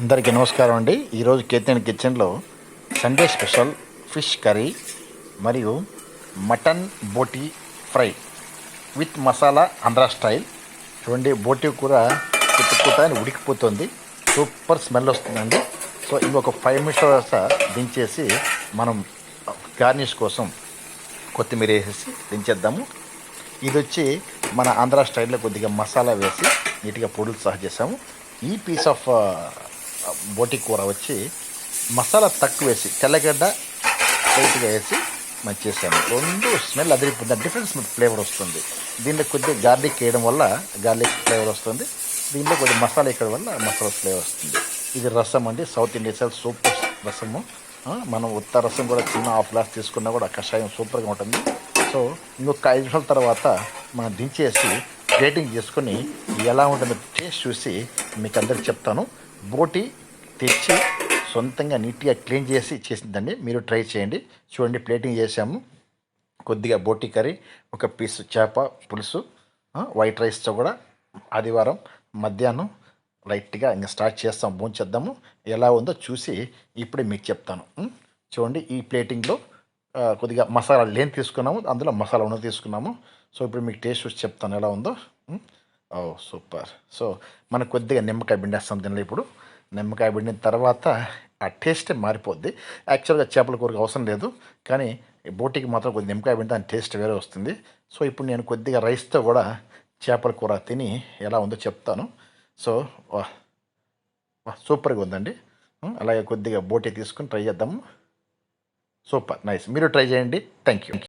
అందరికీ నమస్కారం అండి. ఈరోజు కేతన్ కిచెన్లో సండే స్పెషల్ ఫిష్ కర్రీ మరియు mutton boti fry with masala Andhra style. చూడండి బోటీ కూర కుత్తుకుత అని ఉడికిపోతుంది. సూపర్ స్మెల్ వస్తుందండి. సో ఇంకొక ఫైవ్ మినిట్స్ తర్వాత దించేసి మనం గార్నిష్ కోసం కొత్తిమీర వేసేసి దించేద్దాము. ఇది వచ్చి మన ఆంధ్ర స్టైల్లో కొద్దిగా మసాలా వేసి నీట్గా పొడులు సహా చేసాము. ఈ పీస్ ఆఫ్ బోటి కూర వచ్చి మసాలా తక్కువ వేసి తెల్లగడ్డ లైట్గా వేసి మనం చేసాము రెండు స్మెల్ అదిరిపోతుంది డిఫరెన్స్ ఫ్లేవర్ వస్తుంది. దీంట్లో కొద్దిగా గార్లిక్ వేయడం వల్ల గార్లిక్ ఫ్లేవర్ వస్తుంది. దీంట్లో కొద్దిగా మసాలా వేయడం వల్ల మసాలా ఫ్లేవర్ వస్తుంది. ఇది రసం అండి సౌత్ ఇండియన్ స్టైల్ సూపర్ రసము. మనం ఉత్త రసం కూడా చిన్న హాఫ్ గ్లాస్ తీసుకున్నా కూడా కషాయం సూపర్గా ఉంటుంది. సో ఇంకొక ఐదు నిమిషాల తర్వాత మనం దించేసి ప్లేటింగ్ చేసుకొని ఎలా ఉంటుందో టేస్ట్ చూసి మీకు అందరికి చెప్తాను. బోటి తెచ్చి సొంతంగా నీట్గా క్లీన్ చేసి చేసిందండి మీరు ట్రై చేయండి. చూడండి ప్లేటింగ్ చేసాము. కొద్దిగా బోటి కర్రీ ఒక పీస్ చేప పులుసు వైట్ రైస్తో కూడా ఆదివారం మధ్యాహ్నం లైట్గా ఇంకా స్టార్ట్ చేస్తాం భోంచేద్దాము. ఎలా ఉందో చూసి ఇప్పుడే మీకు చెప్తాను. చూడండి ఈ ప్లేటింగ్లో కొద్దిగా మసాలా లేని తీసుకున్నాము అందులో మసాలా ఉన్నది తీసుకున్నాము. సో ఇప్పుడు మీకు టేస్ట్ చూసి చెప్తాను ఎలా ఉందో. ఓ సూపర్. సో మనకు కొద్దిగా నిమ్మకాయ పిండేస్తాం దీనిలో ఇప్పుడు. నిమ్మకాయ పిండిన తర్వాత ఆ టేస్టే మారిపోద్ది. యాక్చువల్గా చేపల కూరకు అవసరం లేదు కానీ బోటికి మాత్రం కొద్దిగా నిమ్మకాయ పిండి దాని టేస్ట్ వేరే వస్తుంది. సో ఇప్పుడు నేను కొద్దిగా రైస్తో కూడా చేపల కూర తిని ఎలా ఉందో చెప్తాను. సో వా సూపర్గా ఉందండి. అలాగే కొద్దిగా బోటి తీసుకుని ట్రై చేద్దాము. సూపర్. నైస్. మీరు ట్రై చేయండి. Thank you